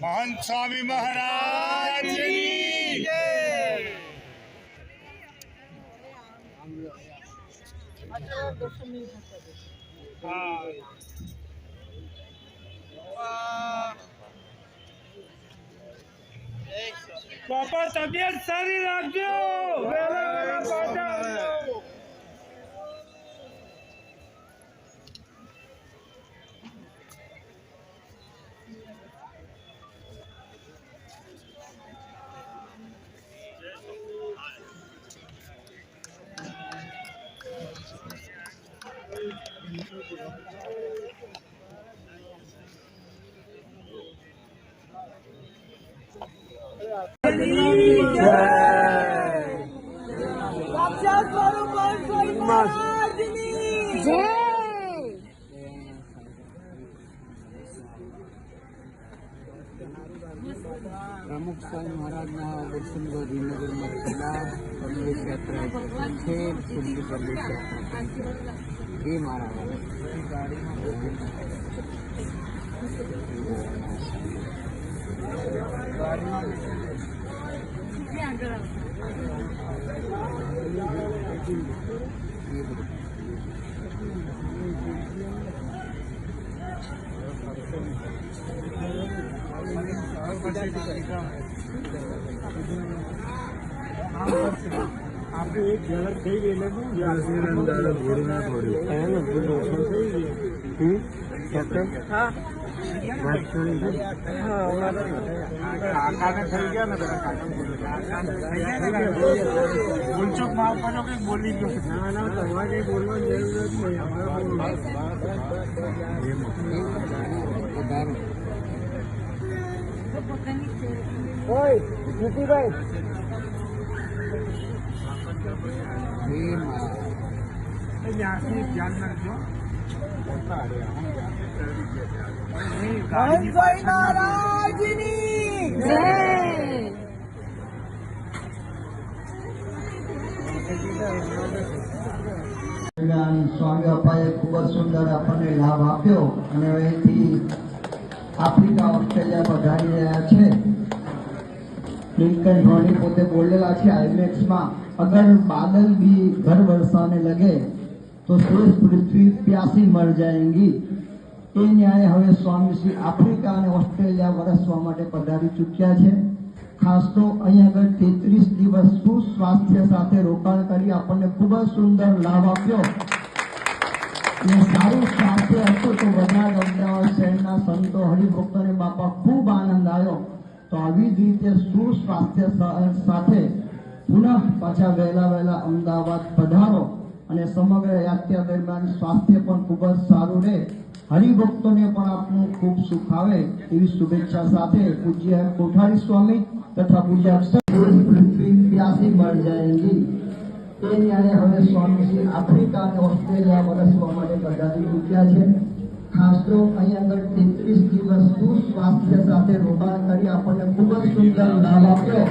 મહંત સ્વામી મહારાજ બાપા તબિયત સારી રાખજો. પ્રમુખ સ્વામી મહારાજના દર્શન ગાંધીનગરમાં પહેલા પ્રવેશ યાત્રા છે સુંદર પ્રવેશ યાત્રા એ મારા આપણે એક ઝલક થઈ ગઈ એટલે ગયા ને પેલા ભૂલચૂક ઓય સ્વામી અપાએ ખૂબ જ સુંદર આપણને લાભ આપ્યો અને અહીંથી આફ્રિકા ઓસ્ટ્રેલિયા પધારી રહ્યા છે. લિંકન ધોની પોતે બોલેલા છે આઈમેક્સમાં અગર બાદલ भी घर बरसाने लगे તો शेष પૃથ્વી પ્યાસી મર જાયેંગી એ ન્યાય હવે સ્વામી શ્રી આફ્રિકા અને ઓસ્ટ્રેલિયા વરસવા માટે પધારી ચૂક્યા છે ખાસ તો અહીં આગળ તેત્રીસ દિવસ સુસ્વાસ્થ્ય સાથે રોકાણ કરી આપણને ખૂબ જ સુંદર લાભ આપ્યો અને સારું સ્વાસ્થ્ય હતું તો બધા જ અમદાવાદ શહેરના સંતો હરિભક્તોને બાપા ખૂબ આનંદ આવ્યો તો આવી જ રીતે સુસ્વાસ્થ્ય સાથે પુનઃ પાછા વહેલા વહેલા અમદાવાદ પધારો અને સમગ્ર યાત્રા દરમિયાન સ્વાસ્થ્ય પણ ખૂબ જ સારું રહે. હરિભક્તોને પણ આપનું ખૂબ સુખ આવે એવી શુભેચ્છા સાથે પૂજ્ય કોઠારી સ્વામી તથા પૂજ્ય પ્યાસી મર જાયગી એ ન્યાય હવે સ્વામી શ્રી આફ્રિકા અને ઓસ્ટ્રેલિયા વરસવા માટે બધાથી ચૂક્યા છે. ખાસ તો અહીં આગળ તેત્રીસ દિવસ સુસ્વાસ્થ્ય સાથે રોકાણ કરી આપણને ખૂબ જ સુંદર લાભ આપ્યો.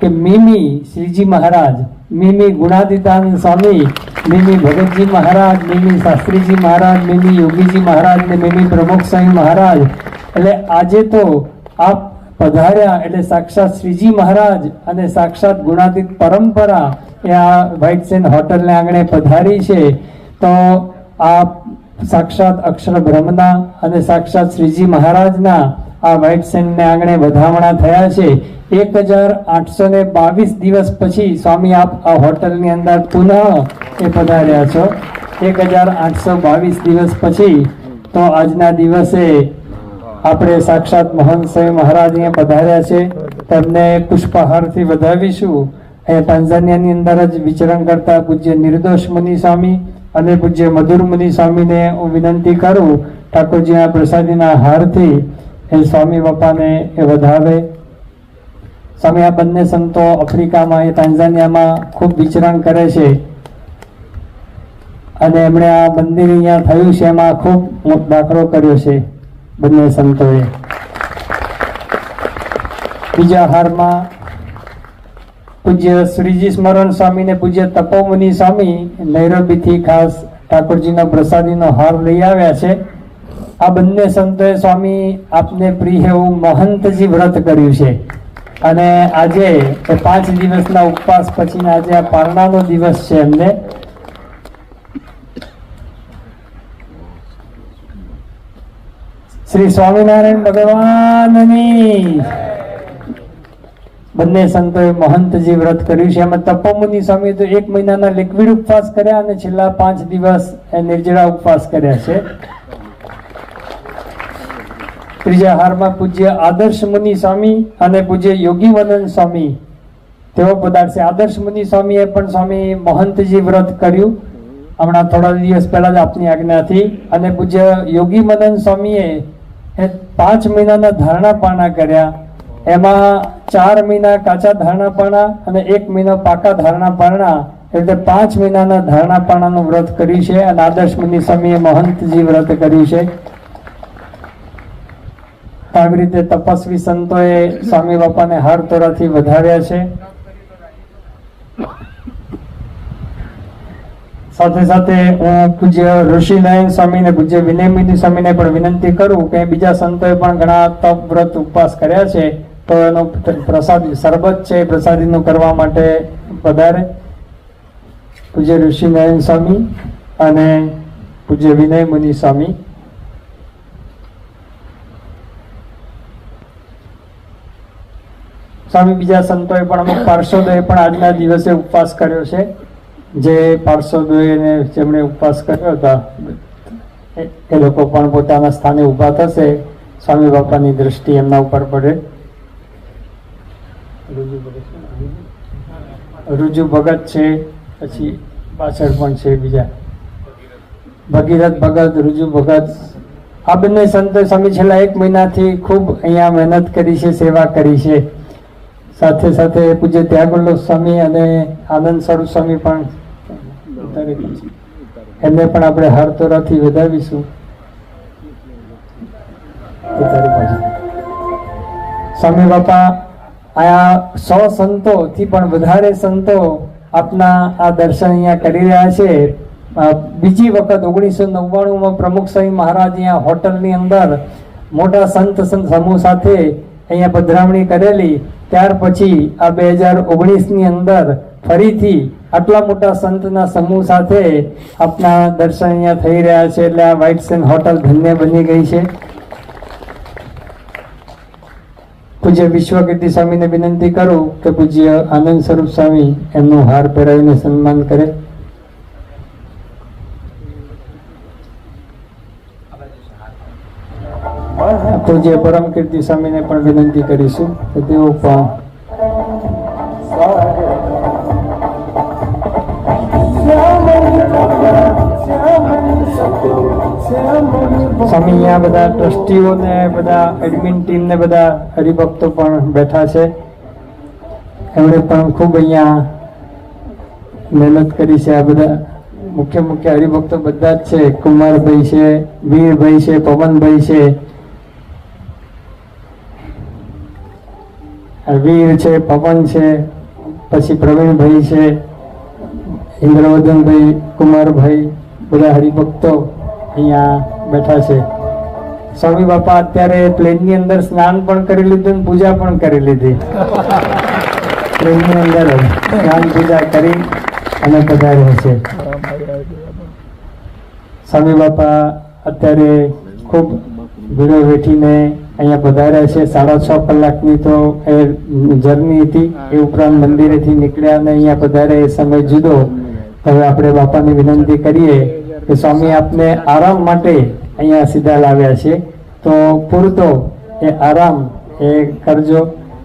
કે મીમી શ્રીજી મહારાજ, મીમી ગુણાદિતાનંદ સ્વામી, મીમી ભગતજી મહારાજ, મીમી શાસ્ત્રીજી મહારાજ, મીમી યોગીજી મહારાજ ને મીમી પ્રમુખ સ્વામી મહારાજ. એટલે આજે તો આપ પધાર્યા એટલે સાક્ષાત શ્રીજી મહારાજ અને સાક્ષાત ગુણાતીત પરંપરા એ આ વ્હાઇટ સેન હોટલને આંગણે પધારી છે. તો આ સાક્ષાત અક્ષર બ્રહ્મના અને સાક્ષાત શ્રીજી મહારાજના આ વ્હાઇટ સેનને આંગણે વધામણા થયા છે. એક હજાર આઠસો ને બાવીસ દિવસ પછી સ્વામી આપ આ હોટલની અંદર પુનઃ એ પધાર્યા છો. એક હજાર આઠસો બાવીસ દિવસ પછી તો આજના દિવસે આપણે સાક્ષાત મોહન સ્વામી મહારાજ પધાર્યા છે. તેમને પુષ્પહારથી વધાવીશું. એ તાંઝાનિયાની અંદર જ વિચરણ કરતા પૂજ્ય નિર્દોષ મુનિ સ્વામી અને પૂજ્ય મધુર મુનિ સ્વામીને હું વિનંતી કરું, ઠાકોરજીના પ્રસાદીના હારથી એ સ્વામી બાપાને એ વધાવે. સ્વામી આ બંને સંતો આફ્રિકામાં એ તાંઝાનિયામાં ખૂબ વિચરણ કરે છે. અને એમણે આ મંદિર અહીંયા થયું છે, એમાં ખૂબ દાખલો કર્યો છે બંને સંતોએ. બીજા હારમાં પૂજ્ય શ્રીજી સ્મરણ સ્વામી ને પૂજ્ય તપોમુનિ સ્વામી નૈરોબીથી ખાસ ઠાકોરજીનો પ્રસાદીનો હાર લઈ આવ્યા છે. આ બંને સંતોએ સ્વામી આપને પ્રિય એવું મહંતજી વ્રત કર્યું છે. અને આજે એ પાંચ દિવસના ઉપવાસ પછી આજે આ પારણાનો દિવસ છે એમને. શ્રી સ્વામિનારાયણ ભગવાનની બંને સંતોએ મહંતજી વ્રત કર્યું છે. એમાં તપોમુનિ સ્વામી તો એક મહિનાના લિક્વિડ ઉપવાસ કર્યા અને છેલ્લા પાંચ દિવસ એ નિર્જળા ઉપવાસ કર્યા છે. ત્રીજા હારમાં પૂજ્ય આદર્શ મુનિ સ્વામી અને પૂજ્ય યોગી વનન સ્વામી. તેઓ પધારશે. આદર્શ મુનિ સ્વામીએ પણ સ્વામી મહંતજી વ્રત કર્યું. હમણાં થોડા દિવસ પહેલા જ આપની આજ્ઞાથી અને પૂજ્ય યોગી મદન સ્વામીએ પાંચ મહિનાના ધારણા પાણા કર્યા. એમાં ચાર મહિના કાચા ધારણા પાણા અને એક મહિનો પાકા ધારણા પારણા એટલે પાંચ મહિનાના ધારણા પાણાનું વ્રત કર્યું છે અને આદર્શ મુનિ સ્વામીએ મહંતજી વ્રત કર્યું છે. આવી રીતે તપસ્વી સંતોએ સ્વામી બાપાને હાર તોરાથી વધાર્યા છે. સાથે સાથે હું પૂજ્ય ઋષિનારાયણ સ્વામી ને પૂજ્ય વિનયમિની સ્વામીને પણ વિનંતી કરું કે બીજા સંતોએ પણ ઘણા તપ વ્રત ઉપવાસ કર્યા છે, તો એનો પ્રસાદ શરબત છે પ્રસાદી પ્રસાદીનું કરવા માટે પધારે. પૂજ્ય ઋષિનારાયણ સ્વામી અને પૂજ્ય વિનય મુનિ સ્વામી. સ્વામી બીજા સંતોએ પણ અમુક પાર્ષદોએ પણ આજના દિવસે ઉપવાસ કર્યો છે. જે પાર્ષદોએ જેમણે ઉપવાસ કર્યો હતા, એ- લોકો પણ પોતાના સ્થાને ઊભા થશે. સ્વામી બાપાની દ્રષ્ટિ એમના ઉપર પડે. રુજુ ભગત છે પછી પાછળ પણ છે બીજા. ભગીરથ ભગત, રુજુ ભગત. આ બંને સંતો સ્વામી છેલ્લા એક મહિનાથી ખૂબ અહીંયા મહેનત કરી છે, સેવા કરી છે. સાથે સાથે પૂજ્ય ત્યાગુલ્લો સ્વામી અને આનંદ સ્વરૂપ સ્વામી પણ એમને પણ આપણે હરતોરાથી વધાવીશું. સ્વામી બાપા આ સો સંતો થી પણ વધારે સંતો આપના આ દર્શન અહીંયા કરી રહ્યા છે. બીજી વખત ઓગણીસો નવ્વાણુંમાં પ્રમુખ સ્વામી મહારાજ અહીંયા હોટલની અંદર મોટા સંત સંત સમૂહ સાથે અહીંયા પધરામણી કરેલી. ત્યાર પછી આ બે હજાર ઓગણીસની અંદર ફરીથી આટલા મોટા સંતના સમૂહ સાથે આપના દર્શન અહીંયા થઈ રહ્યા છે એટલે આ વ્હાઇટ સેન હોટલ ધન્ય બની ગઈ છે. પૂજ્ય વિશ્વકીર્તિ સ્વામીને વિનંતી કરું કે પૂજ્ય આનંદ સ્વરૂપ સ્વામી એમનું હાર પહેરાવીને સન્માન કરે. પૂજ્ય પરમ કીર્તિ સ્વામીને પણ વિનંતી કરીશું કે તેઓ પણ સ્વામી અહીંયા બધા ટ્રસ્ટીઓને, બધા એડમિન ટીમને બધા હરિભક્તો પણ બેઠા છે. એમણે પણ ખૂબ અહીંયા મહેનત કરી છે. આ બધા મુખ્ય મુખ્ય હરિભક્તો બધા જ છે. કુમારભાઈ છે, વીરભાઈ છે, પવનભાઈ છે આ વીર છે, પવન છે, પછી પ્રવીણભાઈ છે, ઇન્દ્રવર્ધનભાઈ, કુમારભાઈ, બધા હરિભક્તો અહીંયા બેઠા છે. સ્વામી બાપા અત્યારે પ્લેનની અંદર સ્નાન પણ કરી લીધું ને પૂજા પણ કરી લીધી. પ્લેનની અંદર સ્નાન પૂજા કરી અને પધાર્યા છે. સ્વામી બાપા અત્યારે ખૂબ ભીડો વેઠીને અહીંયા પધાર્યા છે. સાડા છ કલાકની તો એ જર્ની હતી. એ ઉપરાંત મંદિરેથી નીકળ્યા અને અહીંયા પધાર્યા એ સમય જુદો. હવે આપણે બાપાની વિનંતી કરીએ કે સ્વામી આપને આરામ માટે અહીંયા સીધા લાવ્યા છે. તો પૂરતો એ આરામ એ કરજો.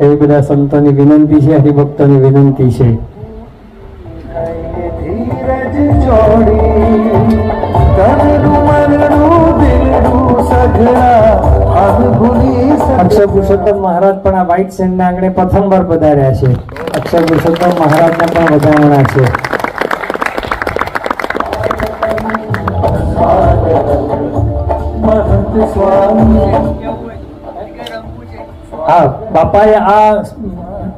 એવી બધા સંતોની વિનંતી છે હરિભક્તોની વિનંતી છે. છોડી તનનું મનનું દિલનું અક્ષર પુરુષોત્તમ મહારાજ પણ આ વ્હાઇટ સેન્ડ ના આંગણે પ્રથમ વાર પધાર્યા છે. અક્ષર પુરુષોત્તમ મહારાજના પણ વધામણા છે. હા, બાપાએ આ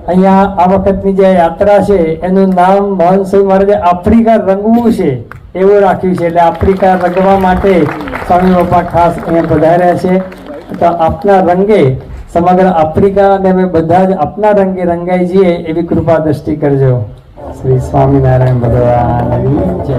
અહીંયા આ વખતની જે યાત્રા છે, એનું નામ મોહનસિંહ મહારાજે આફ્રિકા રંગવું છે, એવું રાખ્યું છે. એટલે આફ્રિકા રંગવા માટે સ્વામી બાપા ખાસ અહીંયા પધાર્યા છે. તો આપના રંગે સમગ્ર આફ્રિકા અને અમે બધા જ આપના રંગે રંગાઈ જઈએ એવી કૃપા દ્રષ્ટિ કરજો. શ્રી સ્વામિનારાયણ ભગવાન જય.